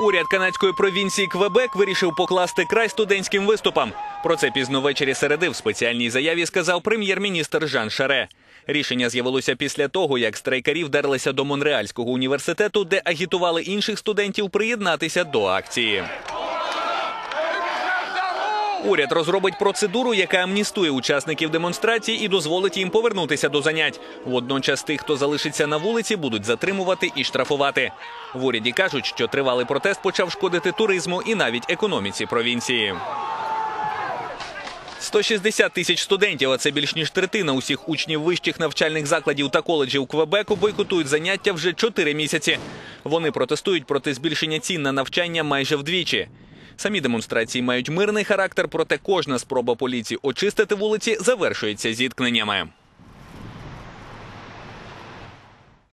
Уряд канадської провінції Квебек вирішив покласти край студентським виступам. Про це пізно ввечері середи в спеціальній заяві сказав прем'єр-міністр Жан Шаре. Рішення з'явилося після того, як страйкарі вдерлися до Монреальського університету, де агітували інших студентів приєднатися до акції. Уряд розробить процедуру, яка амністує учасників демонстрацій і дозволить їм повернутися до занять. Водночас тих, хто залишиться на вулиці, будуть затримувати і штрафувати. В уряді кажуть, що тривалий протест почав шкодити туризму і навіть економіці провінції. 160 тисяч студентів, а це більш ніж третина усіх учнів вищих навчальних закладів та коледжів Квебеку, бойкотують заняття вже 4 місяці. Вони протестують проти збільшення цін на навчання майже вдвічі. Самі демонстрації мають мирний характер, проте кожна спроба поліції очистити вулиці завершується зіткненнями.